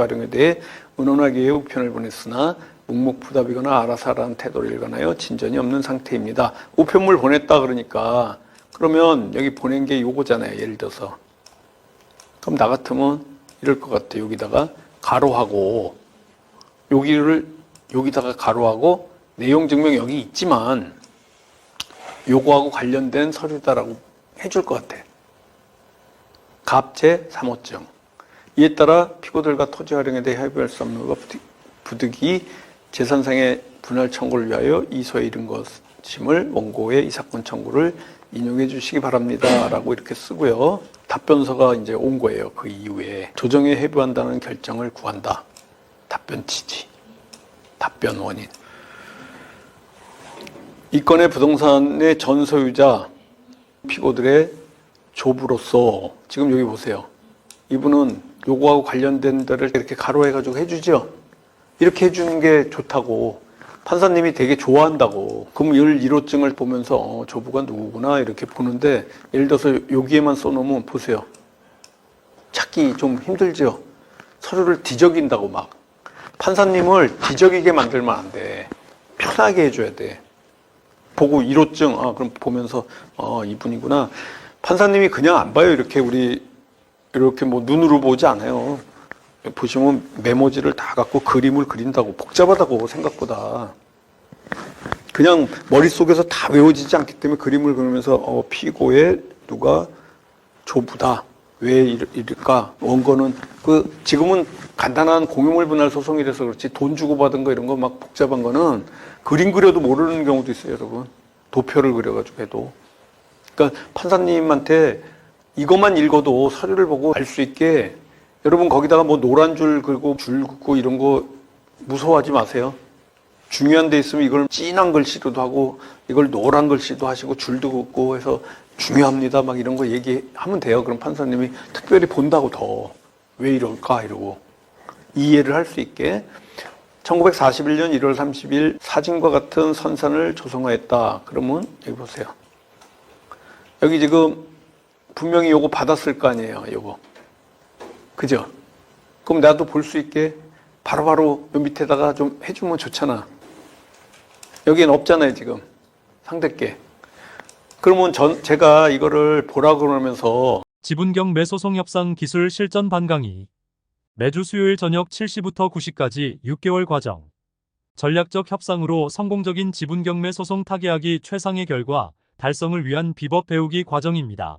활용에 대해 은원하게 우편을 보냈으나 묵묵부답이거나 알아서 하라는 태도를 일관하여 진전이 없는 상태입니다. 우편물 보냈다 그러니까 그러면 여기 보낸 게 요거잖아요. 예를 들어서 그럼 나 같으면 이럴 것 같아. 여기다가 가로하고 여기를 여기다가 가로하고 내용 증명 여기 있지만 요거하고 관련된 서류다라고 해줄 것 같아. 갑제 3호증. 이에 따라 피고들과 토지 활용에 대해 협의할 수 없는 것 부득이 재산상의 분할 청구를 위하여 이소에 이른 것임을 원고의 이 사건 청구를 인용해 주시기 바랍니다. 라고 이렇게 쓰고요. 답변서가 이제 온 거예요. 그 이후에. 조정에 해부한다는 결정을 구한다. 답변 취지. 답변 원인. 이 건의 부동산의 전 소유자 피고들의 조부로서 지금 여기 보세요. 이분은 요거하고 관련된 데를 이렇게 가로해가지고 해주죠. 이렇게 해주는 게 좋다고 판사님이 되게 좋아한다고. 그럼 일 1호증을 보면서 어, 조부가 누구구나 이렇게 보는데 예를 들어서 여기에만 써놓으면 보세요. 찾기 좀 힘들죠. 서류를 뒤적인다고 막 판사님을 뒤적이게 만들면 안 돼. 편하게 해줘야 돼. 보고 1호증, 아, 그럼 보면서, 어, 이분이구나. 판사님이 그냥 안 봐요. 이렇게 우리, 이렇게 뭐 눈으로 보지 않아요. 보시면 메모지를 다 갖고 그림을 그린다고. 복잡하다고, 생각보다. 그냥 머릿속에서 다 외워지지 않기 때문에 그림을 그리면서, 어, 피고의 누가 조부다. 왜 이럴- 이럴까? 원고는 그 지금은 간단한 공유물 분할 소송이라서 그렇지 돈 주고 받은 거 이런 거 막 복잡한 거는 그림 그려도 모르는 경우도 있어요, 여러분. 도표를 그려가지고 해도. 그러니까 판사님한테 이것만 읽어도 서류를 보고 알 수 있게 여러분 거기다가 뭐 노란 줄 그리고 줄 긋고 이런 거 무서워하지 마세요. 중요한 데 있으면 이걸 진한 글씨로도 하고 이걸 노란 글씨도 하시고 줄도 긋고 해서 중요합니다 막 이런 거 얘기하면 돼요. 그럼 판사님이 특별히 본다고 더 왜 이럴까 이러고 이해를 할 수 있게 1941년 1월 30일 사진과 같은 선산을 조성하였다. 그러면 여기 보세요. 여기 지금 분명히 요거 받았을 거 아니에요. 요거. 그죠? 그럼 나도 볼 수 있게 바로바로 요 밑에다가 좀 해주면 좋잖아. 여기엔 없잖아요, 지금. 상대께. 그러면 전, 제가 이거를 보라 그러면서 지분경 매소송 협상 기술 실전 반 강의. 매주 수요일 저녁 7시부터 9시까지 6개월 과정. 전략적 협상으로 성공적인 지분 경매 소송 타개하기 최상의 결과 달성을 위한 비법 배우기 과정입니다.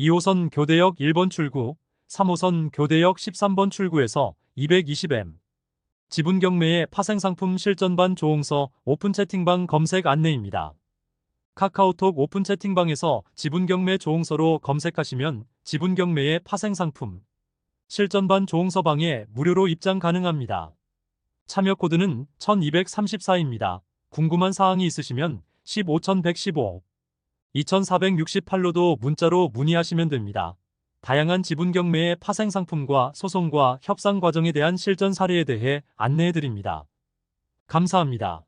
2호선 교대역 1번 출구, 3호선 교대역 13번 출구에서 220M 지분 경매의 파생상품 실전반 조홍서 오픈 채팅방 검색 안내입니다. 카카오톡 오픈 채팅방에서 지분 경매 조홍서로 검색하시면 지분 경매의 파생상품 실전반 조홍서방에 무료로 입장 가능합니다. 참여 코드는 1234입니다. 궁금한 사항이 있으시면 15115 2468로도 문자로 문의하시면 됩니다. 다양한 지분 경매의 파생 상품과 소송과 협상 과정에 대한 실전 사례에 대해 안내해 드립니다. 감사합니다.